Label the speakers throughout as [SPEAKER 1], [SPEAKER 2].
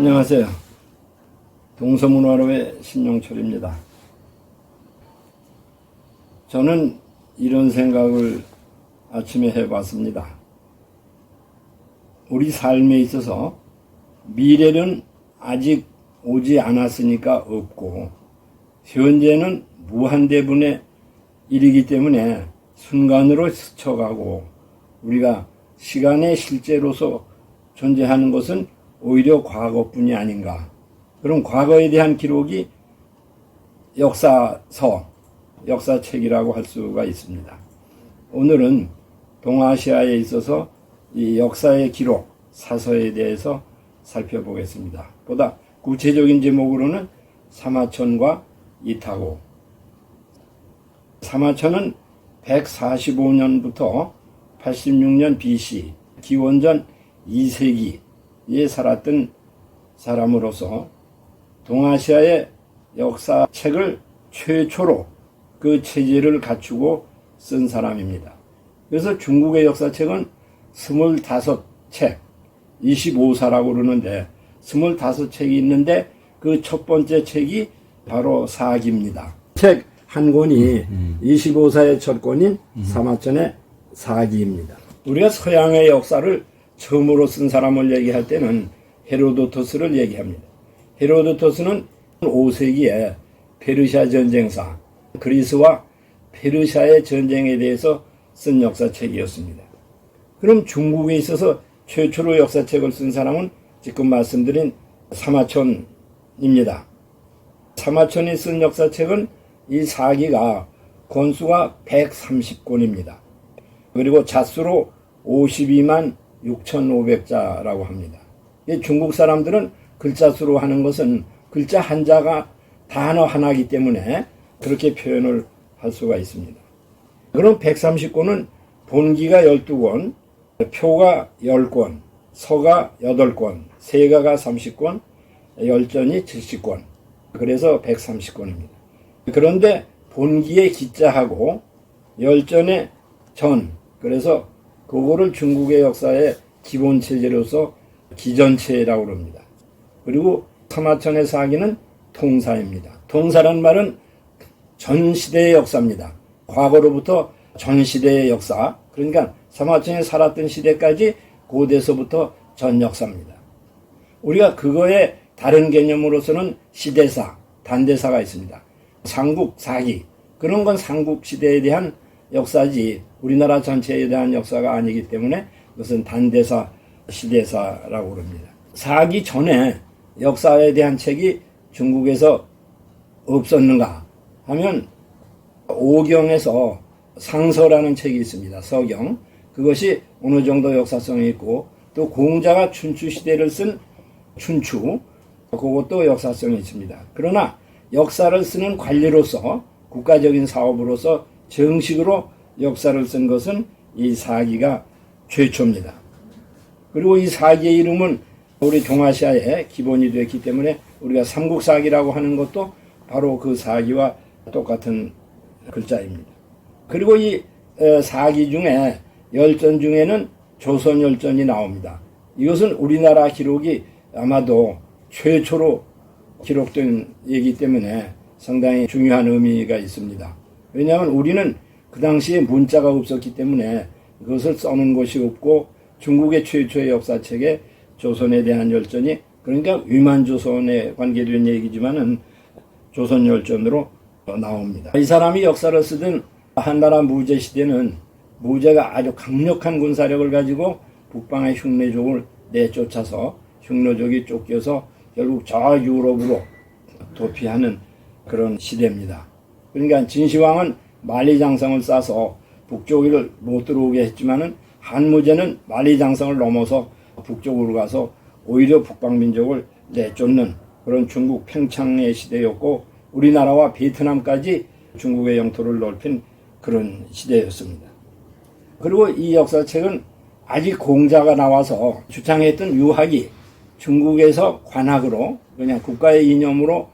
[SPEAKER 1] 안녕하세요. 동서문화로의 신용철입니다. 저는 이런 생각을 아침에 해봤습니다. 우리 삶에 있어서 미래는 아직 오지 않았으니까 없고, 현재는 무한대분의 일이기 때문에 순간으로 스쳐가고, 우리가 시간의 실제로서 존재하는 것은 오히려 과거뿐이 아닌가. 그럼 과거에 대한 기록이 역사서, 역사책이라고 할 수가 있습니다. 오늘은 동아시아에 있어서 이 역사의 기록, 사서에 대해서 살펴보겠습니다. 보다 구체적인 제목으로는 사마천과 이타고. 사마천은 145년부터 86년 BC, 기원전 2세기 에 살았던 사람으로서 동아시아의 역사 책을 최초로 그 체제를 갖추고 쓴 사람입니다. 그래서 중국의 역사책은 25책, 25사라고 그러는데 25책이 있는데 그 첫 번째 책이 바로 사기입니다. 책 한 권이 25사의 첫 권인 사마천의 사기입니다. 우리가 서양의 역사를 처음으로 쓴 사람을 얘기할 때는 헤로도토스를 얘기합니다. 헤로도토스는 5세기에 페르시아 전쟁사, 그리스와 페르시아의 전쟁에 대해서 쓴 역사책이었습니다. 그럼 중국에 있어서 최초로 역사책을 쓴 사람은 지금 말씀드린 사마천입니다. 사마천이 쓴 역사책은 이 사기가 권수가 130권입니다. 그리고 자수로 52만 6,500자라고 합니다. 중국 사람들은 글자 수로 하는 것은 글자 한자가 단어 하나이기 때문에 그렇게 표현을 할 수가 있습니다. 그럼 130권은 본기가 12권, 표가 10권, 서가 8권, 세가가 30권, 열전이 70권. 그래서 130권입니다. 그런데 본기의 기자하고 열전의 전, 그래서 그거를 중국의 역사의 기본 체제로서 기전체라고 합니다. 그리고 사마천의 사기는 통사입니다. 통사란 말은 전 시대의 역사입니다. 과거로부터 전 시대의 역사, 그러니까 사마천이 살았던 시대까지 고대서부터 전 역사입니다. 우리가 그거의 다른 개념으로서는 시대사, 단대사가 있습니다. 삼국, 사기, 그런 건 삼국 시대에 대한 역사지 우리나라 전체에 대한 역사가 아니기 때문에 그것은 단대사, 시대사라고 그럽니다. 사기 전에 역사에 대한 책이 중국에서 없었는가 하면 오경에서 상서라는 책이 있습니다. 서경. 그것이 어느 정도 역사성이 있고 또 공자가 춘추 시대를 쓴 춘추 그것도 역사성이 있습니다. 그러나 역사를 쓰는 관리로서 국가적인 사업으로서 정식으로 역사를 쓴 것은 이 사기가 최초입니다. 그리고 이 사기의 이름은 우리 동아시아의 기본이 되었기 때문에 우리가 삼국사기라고 하는 것도 바로 그 사기와 똑같은 글자입니다. 그리고 이 사기 중에 열전 중에는 조선 열전이 나옵니다. 이것은 우리나라 기록이 아마도 최초로 기록된 얘기 때문에 상당히 중요한 의미가 있습니다. 왜냐하면 우리는 그 당시에 문자가 없었기 때문에 그것을 써는 것이 없고 중국의 최초의 역사책에 조선에 대한 열전이 그러니까 위만 조선에 관계된 얘기지만은 조선 열전으로 나옵니다. 이 사람이 역사를 쓰던 한나라 무제 시대는 무제가 아주 강력한 군사력을 가지고 북방의 흉내족을 내쫓아서 흉노족이 쫓겨서 결국 저 유럽으로 도피하는 그런 시대입니다. 그러니까 진시황은 만리장성을 싸서 북쪽을 못 들어오게 했지만은 한무제는 만리장성을 넘어서 북쪽으로 가서 오히려 북방민족을 내쫓는 그런 중국 팽창의 시대였고 우리나라와 베트남까지 중국의 영토를 넓힌 그런 시대였습니다. 그리고 이 역사책은 아직 공자가 나와서 주창했던 유학이 중국에서 관학으로 그냥 국가의 이념으로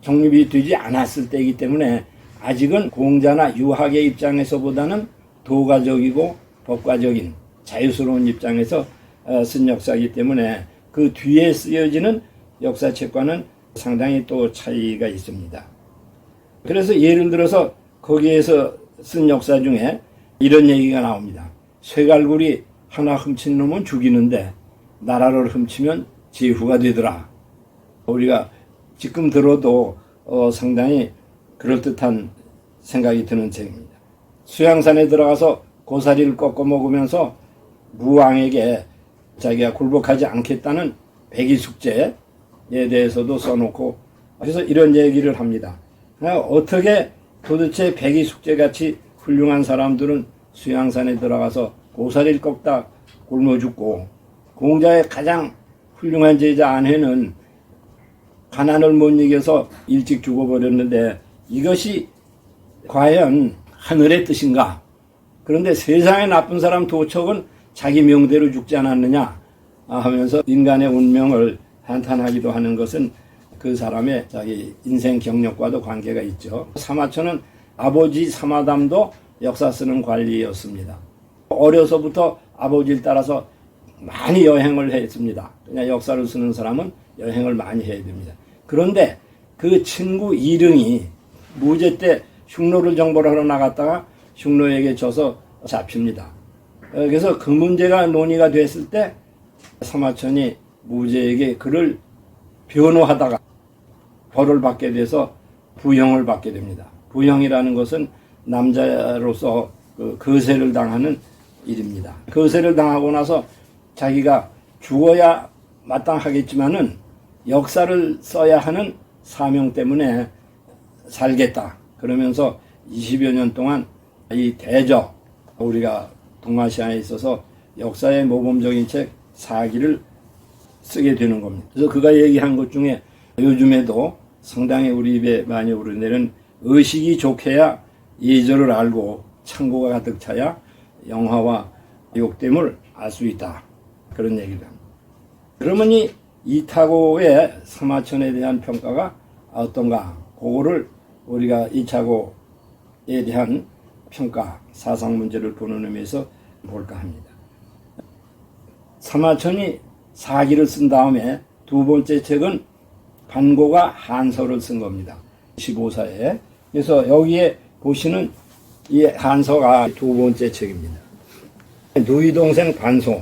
[SPEAKER 1] 정립이 되지 않았을 때이기 때문에 아직은 공자나 유학의 입장에서보다는 도가적이고 법과적인 자유스러운 입장에서 어, 쓴 역사이기 때문에 그 뒤에 쓰여지는 역사책과는 상당히 또 차이가 있습니다. 그래서 예를 들어서 거기에서 쓴 역사 중에 이런 얘기가 나옵니다. 쇠갈굴이 하나 훔친 놈은 죽이는데 나라를 훔치면 제후가 되더라. 우리가 지금 들어도 어, 상당히 그럴듯한 생각이 드는 책입니다. 수양산에 들어가서 고사리를 꺾어 먹으면서 무왕에게 자기가 굴복하지 않겠다는 백이 숙제에 대해서도 써놓고 그래서 이런 얘기를 합니다. 어떻게 도대체 백이 숙제 같이 훌륭한 사람들은 수양산에 들어가서 고사리를 꺾다 굶어 죽고 공자의 가장 훌륭한 제자 안해는 가난을 못 이겨서 일찍 죽어버렸는데 이것이 과연 하늘의 뜻인가? 그런데 세상에 나쁜 사람 도척은 자기 명대로 죽지 않았느냐 하면서 인간의 운명을 한탄하기도 하는 것은 그 사람의 자기 인생 경력과도 관계가 있죠. 사마천은 아버지 사마담도 역사 쓰는 관리였습니다. 어려서부터 아버지를 따라서 많이 여행을 했습니다. 그냥 역사를 쓰는 사람은 여행을 많이 해야 됩니다. 그런데 그 친구 이릉이 무제 때 흉노를 정보를 하러 나갔다가 흉노에게 져서 잡힙니다. 어, 그래서 그 문제가 논의가 됐을 때 사마천이 무제에게 그를 변호하다가 벌을 받게 돼서 부형을 받게 됩니다. 부형이라는 것은 남자로서 그 거세를 당하는 일입니다. 거세를 당하고 나서 자기가 죽어야 마땅하겠지만은 역사를 써야 하는 사명 때문에 살겠다. 그러면서 20여 년 동안 이 대저 우리가 동아시아에 있어서 역사의 모범적인 책 사기를 쓰게 되는 겁니다. 그래서 그가 얘기한 것 중에 요즘에도 상당히 우리 입에 많이 오르내는 의식이 좋게야 예절을 알고 창고가 가득 차야 영화와 욕됨을 알 수 있다. 그런 얘기를 합니다. 그러면 이 이타고의 사마천에 대한 평가가 어떤가? 그거를 우리가 이차고에 대한 평가, 사상 문제를 보는 의미에서 볼까 합니다. 사마천이 사기를 쓴 다음에 두 번째 책은 반고가 한서를 쓴 겁니다. 15사에. 그래서 여기에 보시는 이 한서가 두 번째 책입니다. 누이 동생 반소.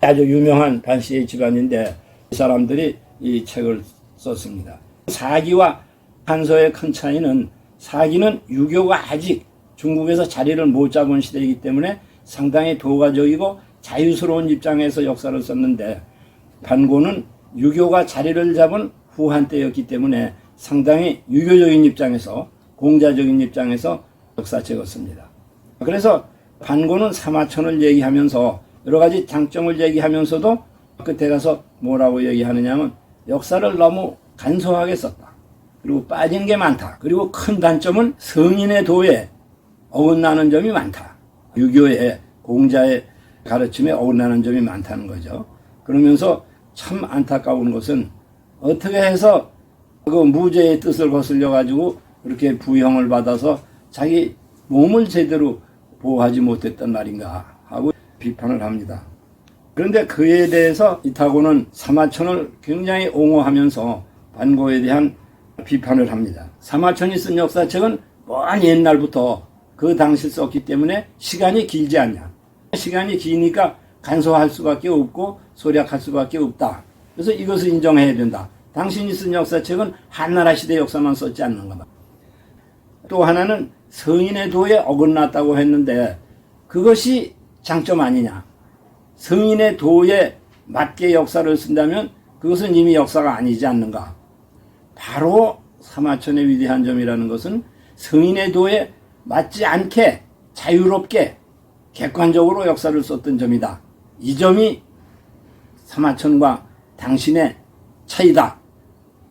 [SPEAKER 1] 아주 유명한 반씨의 집안인데 이 사람들이 이 책을 썼습니다. 사기와 한서의 큰 차이는 사기는 유교가 아직 중국에서 자리를 못 잡은 시대이기 때문에 상당히 도가적이고 자유스러운 입장에서 역사를 썼는데 반고는 유교가 자리를 잡은 후한 때였기 때문에 상당히 유교적인 입장에서 공자적인 입장에서 역사책을 씁니다. 그래서 반고는 사마천을 얘기하면서 여러 가지 장점을 얘기하면서도 끝에 가서 뭐라고 얘기하느냐면 역사를 너무 간소하게 썼다. 그리고 빠진 게 많다. 그리고 큰 단점은 성인의 도에 어긋나는 점이 많다. 유교의 공자의 가르침에 어긋나는 점이 많다는 거죠. 그러면서 참 안타까운 것은 어떻게 해서 그 무죄의 뜻을 거슬려 가지고 그렇게 부형을 받아서 자기 몸을 제대로 보호하지 못했단 말인가 하고 비판을 합니다. 그런데 그에 대해서 이타고는 사마천을 굉장히 옹호하면서 반고에 대한 비판을 합니다. 사마천이 쓴 역사책은 먼 옛날부터 그 당시 썼기 때문에 시간이 길지 않냐. 시간이 기니까 간소할 수밖에 없고 소략할 수밖에 없다. 그래서 이것을 인정해야 된다. 당신이 쓴 역사책은 한나라 시대 역사만 썼지 않는가. 또 하나는 성인의 도에 어긋났다고 했는데 그것이 장점 아니냐. 성인의 도에 맞게 역사를 쓴다면 그것은 이미 역사가 아니지 않는가. 바로 사마천의 위대한 점이라는 것은 성인의 도에 맞지 않게 자유롭게 객관적으로 역사를 썼던 점이다. 이 점이 사마천과 당신의 차이다.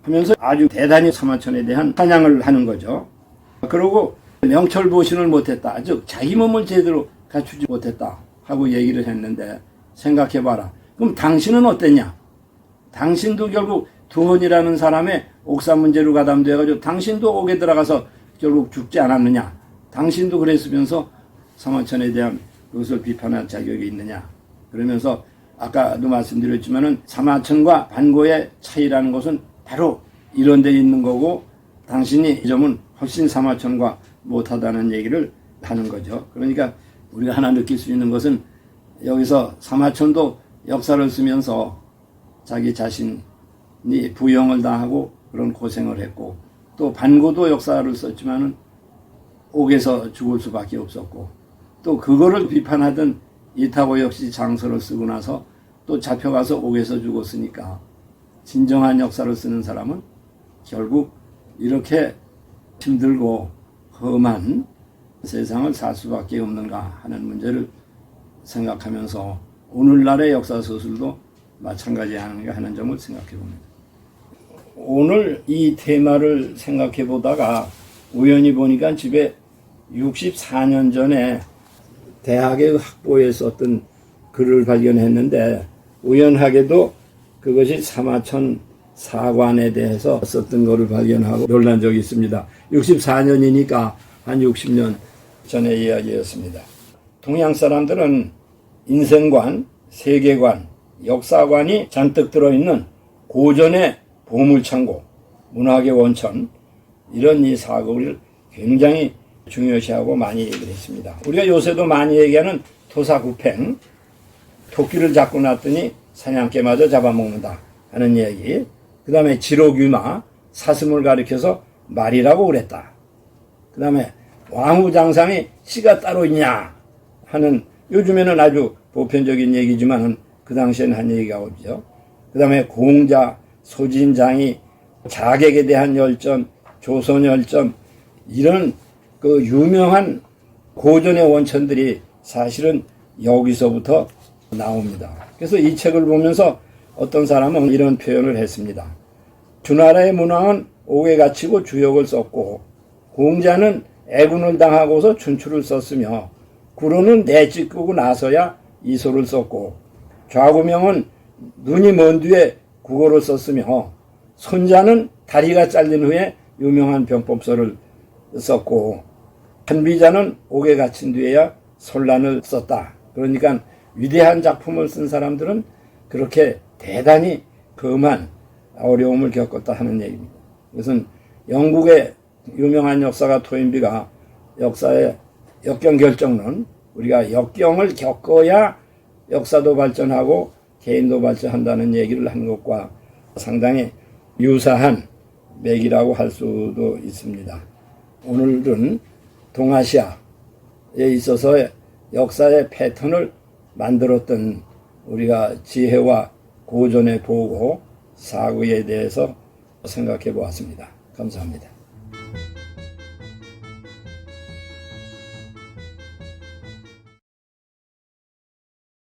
[SPEAKER 1] 하면서 아주 대단히 사마천에 대한 찬양을 하는 거죠. 그리고 명철보신을 못했다. 즉 자기 몸을 제대로 갖추지 못했다. 하고 얘기를 했는데 생각해봐라. 그럼 당신은 어땠냐? 당신도 결국 두원이라는 사람의 옥사 문제로 가담돼가지고 당신도 옥에 들어가서 결국 죽지 않았느냐? 당신도 그랬으면서 사마천에 대한 그것을 비판할 자격이 있느냐? 그러면서 아까도 말씀드렸지만은 사마천과 반고의 차이라는 것은 바로 이런 데 있는 거고 당신이 이 점은 훨씬 사마천과 못하다는 얘기를 하는 거죠. 그러니까 우리가 하나 느낄 수 있는 것은 여기서 사마천도 역사를 쓰면서 자기 자신이 부영을 당하고 그런 고생을 했고 또 반고도 역사를 썼지만은 옥에서 죽을 수밖에 없었고 또 그거를 비판하던 이타고 역시 장서를 쓰고 나서 또 잡혀가서 옥에서 죽었으니까 진정한 역사를 쓰는 사람은 결국 이렇게 힘들고 험한 세상을 살 수밖에 없는가 하는 문제를 생각하면서 오늘날의 역사 서술도 마찬가지 하는가 하는 점을 생각해 봅니다. 오늘 이 테마를 생각해 보다가 우연히 보니까 집에 64년 전에 대학의 학보에 썼던 글을 발견했는데 우연하게도 그것이 사마천 사관에 대해서 썼던 것을 발견하고 놀란 적이 있습니다. 64년이니까 한 60년 전의 이야기였습니다. 동양 사람들은 인생관, 세계관, 역사관이 잔뜩 들어있는 고전의 보물창고, 문학의 원천, 이런 이 사고를 굉장히 중요시하고 많이 얘기를 했습니다. 우리가 요새도 많이 얘기하는 토사구팽, 토끼를 잡고 났더니 사냥개마저 잡아먹는다 하는 얘기. 그 다음에 지록유마, 사슴을 가리켜서 말이라고 그랬다. 그 다음에 왕후장상이 씨가 따로 있냐 하는 요즘에는 아주 보편적인 얘기지만은 그 당시에는 한 얘기가 없죠. 그 다음에 공자, 소진장이 자객에 대한 열전, 조선 열전 이런 그 유명한 고전의 원천들이 사실은 여기서부터 나옵니다. 그래서 이 책을 보면서 어떤 사람은 이런 표현을 했습니다. 주나라의 문왕은 옥에 갇히고 주역을 썼고 공자는 애군을 당하고서 춘추를 썼으며 구로는 내찍고 나서야 이소를 썼고 좌구명은 눈이 먼 뒤에 국어를 썼으며 손자는 다리가 잘린 후에 유명한 병법서를 썼고 한비자는 옥에 갇힌 뒤에야 손란을 썼다. 그러니까 위대한 작품을 쓴 사람들은 그렇게 대단히 금한 어려움을 겪었다 하는 얘기입니다. 이것은 영국의 유명한 역사가 토인비가 역사의 역경 결정론 우리가 역경을 겪어야 역사도 발전하고 개인도 발전한다는 얘기를 한 것과 상당히 유사한 맥이라고 할 수도 있습니다. 오늘은 동아시아에 있어서 역사의 패턴을 만들었던 우리가 지혜와 고전의 보고 사고에 대해서 생각해 보았습니다. 감사합니다.